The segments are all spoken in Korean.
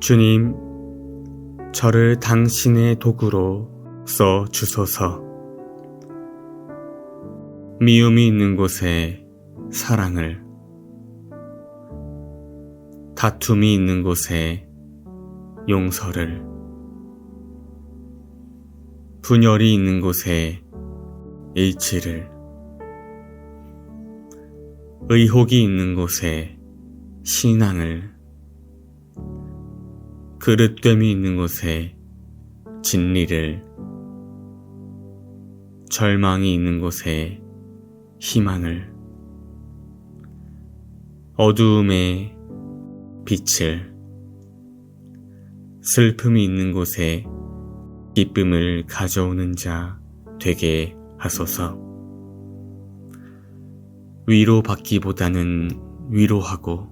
주님, 저를 당신의 도구로 써 주소서. 미움이 있는 곳에 사랑을, 다툼이 있는 곳에 용서를, 분열이 있는 곳에 일치를, 의혹이 있는 곳에 신앙을, 그릇됨이 있는 곳에 진리를, 절망이 있는 곳에 희망을, 어두움에 빛을, 슬픔이 있는 곳에 기쁨을 가져오는 자 되게 하소서. 위로받기보다는 위로하고,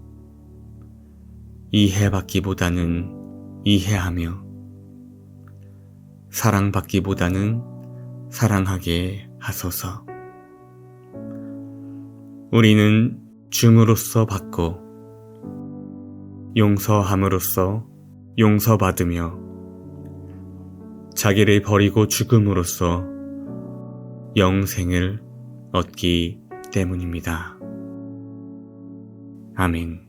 이해받기보다는 이해하며, 사랑받기보다는 사랑하게 하소서. 우리는 줌으로써 받고, 용서함으로써 용서받으며, 자기를 버리고 죽음으로써 영생을 얻기 때문입니다. 아멘.